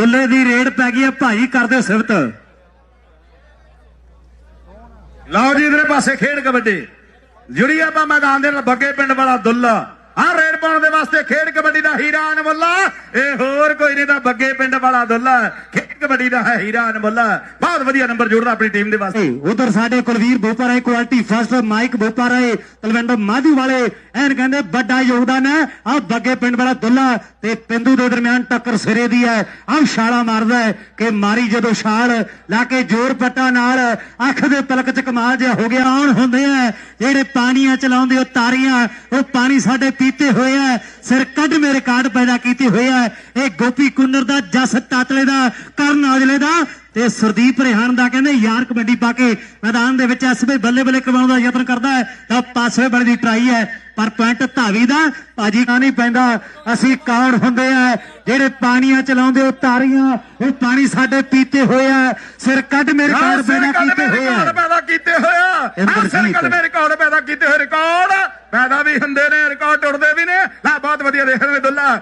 ਦੁੱਲੇ ਦੀ raid ਪੈ ਗਈ ਹੈ ਭਾਈ ਕਰਦੇ ਸਿਫਤ। ਲਓ ਜੀ ਇਧਰੇ ਪਾਸੇ ਖੇਡ ਕਬੱਡੀ। ਜੁੜੀ ਆਪਾਂ ਮੈਦਾਨ ਦੇ ਨਾਲ, ਬੱਗੇ ਪਿੰਡ ਵਾਲਾ ਦੁੱਲਾ। ਆ ਰੇਡ ਪਾਉਣ ਦੇ ਵਾਸਤੇ ਖੇਡ ਕਬੱਡੀ ਦਾ ਹੀਰਾ ਅਨਮੁੱਲਾ। ਇਹ ਹੋਰ ਕੋਈ ਨਹੀਂ ਤਾਂ ਬੱਗੇ ਪਿੰਡ ਵਾਲਾ ਦੁੱਲਾ। ਕਬੱਡੀ ਦਾ ਹੈ ਹੀਰਾ ਅਨਮੁੱਲਾ। ਬਹੁਤ ਵਧੀਆ ਨੰਬਰ ਜੋੜਦਾ ਆਪਣੀ ਟੀਮ ਦੇ ਵਾਸਤੇ। ਉਧਰ ਸਾਡੇ Kulvir Bopa Rai quality first mic Bopa Rai Talwinder Madhu ਵਾਲੇ, ਐਨ ਕਹਿੰਦੇ ਵੱਡਾ ਯੋਗਦਾਨ ਹੈ। ਆ ਬੱਗੇ ਪਿੰਡ ਵਾਲਾ ਦੁੱਲਾ ਤੇ ਪਿੰਦੂ ਦੇ ਦਰਮਿਆਨ ਟੱਕਰ ਸਿਰੇ ਦੀ ਹੈ। ਆ ਛਾਲਾ ਮਾਰਦਾ ਹੈ ਕਿ ਮਾਰੀ ਜਦੋਂ ਛਾਲ, ਲਾ ਕੇ ਜ਼ੋਰ ਪੱਟਾ ਨਾਲ, ਅੱਖ ਦੇ ਪਲਕ ਚ ਕਮਾਲ ਜਿਹਾ ਹੋ ਗਿਆ। ਆਉਣ ਹੁੰਦੇ ਆ, ਜਿਹੜੇ ਪਾਣੀਆਂ ਚਲਾਉਂਦੇ ਉਹ ਤਾਰੀਆਂ, ਉਹ ਪਾਣੀ ਸਾਡੇ ਪੀਤੇ ਹੋਏ ਆ। ਸਿਰ ਕੱਢ ਮੇਰੇ ਕਾਰਡ ਪੈਦਾ ਕੀਤੇ ਹੋਏ ਆ। ਇਹ ਗੋਪੀ ਕੁੰਨਰ ਦਾ ਜਸ ਤਾਤਲੇ ਦਾ ਕਰਨ ਔਜਲੇ ਦਾ ਤੇ ਸੁਰਦੀਪ ਰਿਹਾਨ ਦਾ ਕਹਿੰਦੇ ਯਾਰ ਕਬੱਡੀ ਪਾ ਕੇ ਮੈਦਾਨ ਦੇ ਵਿੱਚ ਐਸਬੀ ਬੱਲੇ ਬੱਲੇ ਕਰਵਾਉਣ ਦਾ ਯਤਨ ਕਰਦਾ ਹੈ ਤਾਂ ਪਾਸਵੇ ਬੜੀ ਦੀ ਟਰਾਈ ਹੈ ਪਰ ਪੁਆਇੰਟ ਧਾਵੀ ਦਾ ਭਾਜੀ ਕਾ ਨਹੀਂ ਪੈਂਦਾ। ਅਸੀਂ ਕੌਣ ਹੁੰਦੇ ਆ ਜਿਹੜੇ ਪਾਣੀਆਂ ਚਲਾਉਂਦੇ ਉਹ ਤਾਰੀਆਂ ਉਹ ਪਾਣੀ ਸਾਡੇ ਪੀਤੇ ਹੋਏ ਆ। ਸਿਰ ਕੱਢ ਮੇਰੇ ਪੈਰ ਪੈਦਾ ਕੀਤੇ ਹੋਏ ਆ। ਪੈਦਾ ਕੀਤੇ ਸਿਰ। ਕੱਢ ਮੇਰੇ ਰਿਕਾਰਡ ਪੈਦਾ ਕੀਤੇ ਹੋਏ ਰਿਕਾਰਡ ਪੈਦਾ ਵੀ ਹੁੰਦੇ ਨੇ ਰਿਕਾਰਡ ਟੁੱਟਦੇ ਵੀ ਨੇ। ਲੈ ਬਹੁਤ ਵਧੀਆ ਦੇਖਣ ਵਿੱਚ ਦੁੱਲਾ।